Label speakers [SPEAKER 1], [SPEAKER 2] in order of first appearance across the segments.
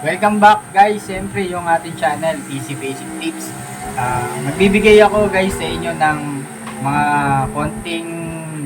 [SPEAKER 1] Welcome back guys, siyempre yung ating channel, PC Basic Tips. Ah, magbibigay ako guys sa inyo ng mga konting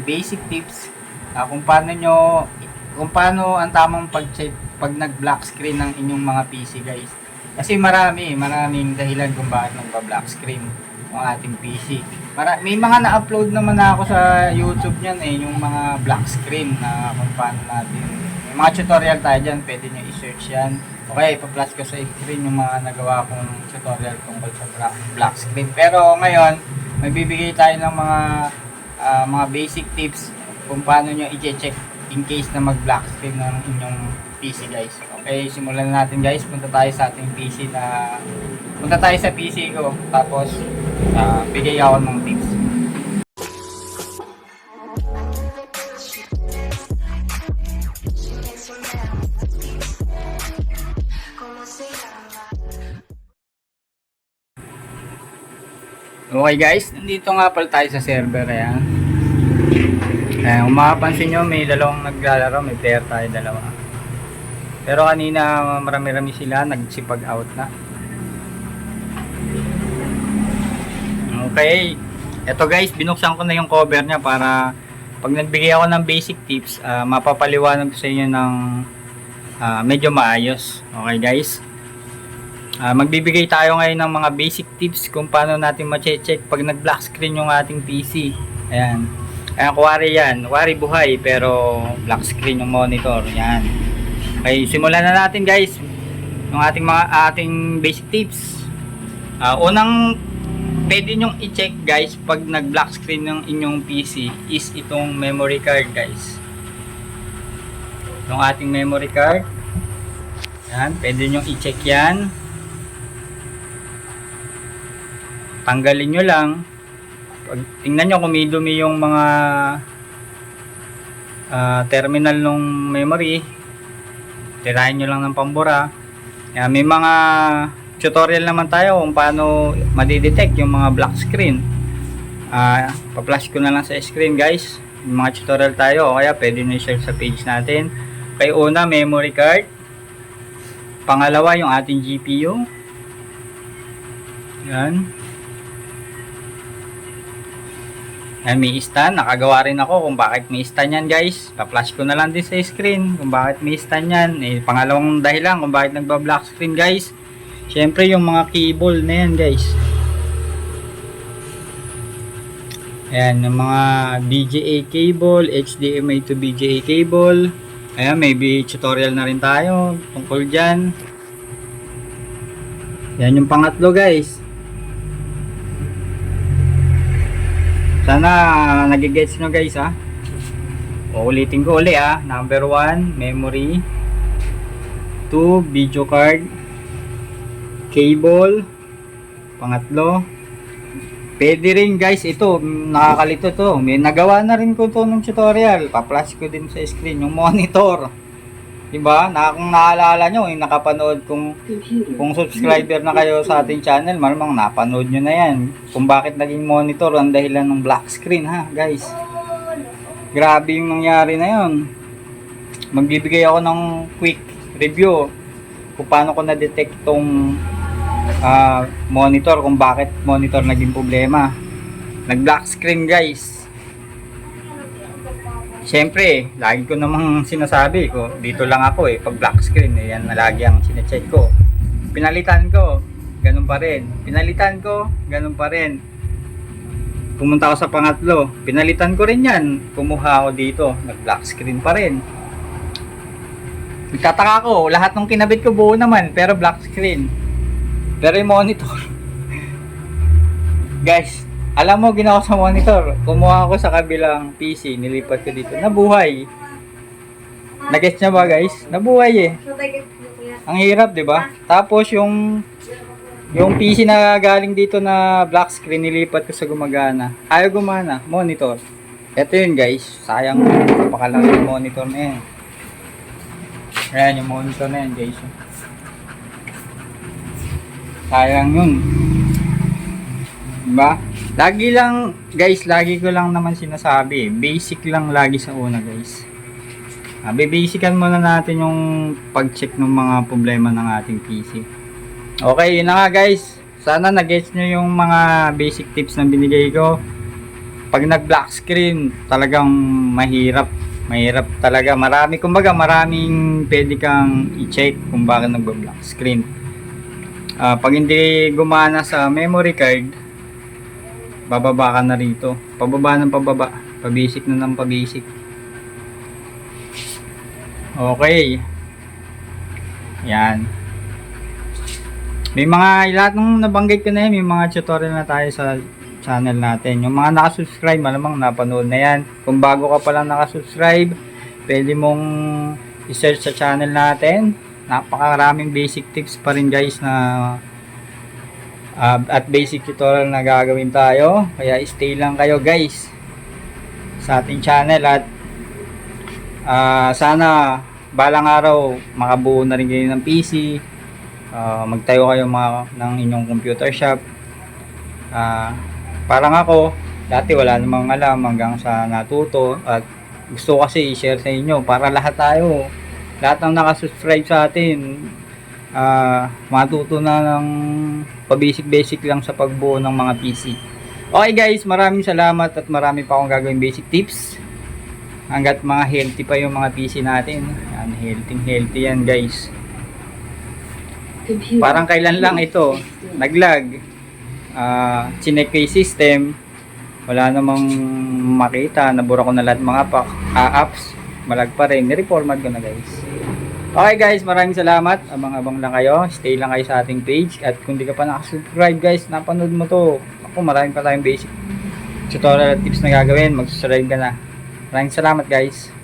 [SPEAKER 1] basic tips ah, kung paano nyo, kung paano ang tamang pag-check pag nag-black screen ng inyong mga PC guys. Kasi marami, maraming dahilan kung bakit nagpa-black screen ng ating PC. Mara may mga na-upload naman na ako sa YouTube niyan eh, yung mga black screen na kung paano natin. May mga tutorial tayo dyan, pwede nyo i-search yan. Okay, pa-plus ko sa screen yung mga nagawa kong tutorial tungkol sa black, black screen. Pero ngayon, magbibigay tayo ng mga ah, mga basic tips kung paano nyo i-check in case na mag-black screen ng inyong PC guys. Okay, simulan na natin guys. Punta tayo sa ating PC na punta tayo sa PC ko. Tapos ah, bigay ako ng tips. Okay guys, nandito nga pala tayo sa server ayan. Ayan, kung makapansin nyo, may dalawang naglalaro, may player tayo dalawa. Pero kanina marami-rami sila, nagsipag out na. Okay. Ito guys, binuksan ko na yung cover niya para pag nagbigay ako ng basic tips, ah, mapapaliwanag ko sa inyo ng ah, medyo maayos. Okay guys? Ah, magbibigay tayo ngayon ng mga basic tips kung paano natin ma-check pag nag-black screen yung ating PC. Ayan. Ayan, kuwari yan. Kuwari buhay, pero black screen yung monitor. Ayan. Okay, simulan na natin guys. Yung ating mga ating basic tips. Ah, unang pwede nyong i-check guys pag nag-black screen ng inyong PC is itong memory card guys. Yung ating memory card. Yan, pwede nyong i-check yan. Tanggalin nyo lang. Pag tingnan nyo kung may dumi yung mga ah, terminal ng memory. Tirahin nyo lang ng pambura. Yan, may mga tutorial naman tayo kung paano madidetect yung mga black screen. Ah pa-flash ko na lang sa screen guys. Yung mga tutorial tayo. O kaya pwede nyo i-share sa page natin. Kay una memory card. Pangalawa yung ating GPU yan Ayan, may stand. Nakagawa rin ako kung bakit may stand yan, guys. Pa-flash ko na lang din sa screen kung bakit may stand yan. Eh, pangalawang dahilan kung bakit nagba-black screen, guys. Siyempre, yung mga cable na yan, guys. Ayan, yung mga VGA cable, HDMI to VGA cable. Ayan, maybe tutorial na rin tayo tungkol dyan. Yan yung pangatlo, guys. Sana nagigets nyo guys ha. Uulitin ko uli ha. Number 1, memory. 2, video card. Cable. Pangatlo. Pwede rin guys ito. Nakakalito to. May nagawa na rin ko to nung tutorial. Pa-flash ko din sa screen yung monitor. Diba? Na, kung naalala nyo, yung nakapanood kung kung subscriber na kayo sa ating channel, malamang napanood nyo na yan. Kung bakit naging monitor ang dahilan ng black screen ha, guys. Grabe yung nangyari na yon. Magbibigay ako ng quick review kung paano ko na-detect tong ah, monitor, kung bakit monitor naging problema. Nag-black screen guys. Siyempre, lagi ko namang sinasabi ko, dito lang ako eh, pag black screen, eh, yan na lagi ang sinecheck ko. Pinalitan ko, ganun pa rin. Pinalitan ko, ganun pa rin. Pumunta ako sa pangatlo, pinalitan ko rin yan. Kumuha ako dito, nag-black screen pa rin. Nagtataka ko, lahat ng kinabit ko buo naman, pero black screen. Pero yung monitor, guys, alam mo, ginawa sa monitor. Kumuha ako sa kabilang PC, nilipat ko dito. Nabuhay. Nagets niya ba, guys? Nabuhay eh. Ang hirap, 'di ba? Tapos yung yung PC na galing dito na black screen nilipat ko sa gumagana. Ayaw gumana, monitor. Ito yun, guys. Sayang napakalaki yung monitor na yan. Ayan yung monitor na yan, guys. Sayang yun. Diba? Lagi lang, guys, lagi ko lang naman sinasabi, basic lang lagi sa una, guys. Ah, bibasican muna natin yung pag-check ng mga problema ng ating PC. Okay, yun na nga guys. Sana nag-gets nyo yung mga basic tips na binigay ko. Pag nag-black screen, talagang mahirap. Mahirap talaga. Marami, kumbaga maraming pwede kang i-check kung bakit nagba-black screen. Ah, pag hindi gumana sa memory card, bababa ka na rito. Pababa ng pababa. Pabasic na ng pabasic. Okay. Yan. May mga, lahat ng nabanggit ko na yan, may mga tutorial na tayo sa channel natin. Yung mga nakasubscribe, malamang napanood na yan. Kung bago ka pa lang nakasubscribe, pwede mong i-search sa channel natin. Napakaraming basic tips pa rin guys na ah, at basic tutorial na gagawin tayo. Kaya stay lang kayo guys sa ating channel at Ah, sana balang araw makabuo na rin kayo ng PC. Ah, magtayo kayo mga, ng inyong computer shop. Ah, parang ako, dati wala namang alam hanggang sa natuto at gusto kasi i-share sa inyo para lahat tayo, lahat ng nakasubscribe sa atin, ah, matuto na ng pabasic-basic lang sa pagbuo ng mga PC. Okay guys, maraming salamat at marami pa akong gagawin basic tips hanggat mga healthy pa yung mga PC natin. Yan, healthy, healthy yan guys. Parang kailan lang ito, naglag. Ah, chinek ko system, wala namang makita, nabura ko na lahat mga pa, ah, apps, malag pa rin, nireformat ko na guys. Okay guys, maraming salamat. Abang-abang lang kayo. Stay lang kayo sa ating page. At kung di ka pa nakasubscribe guys, napanood mo to. Ako, maraming pa tayong basic tutorial at tips na gagawin. Mag-subscribe ka na. Maraming salamat guys.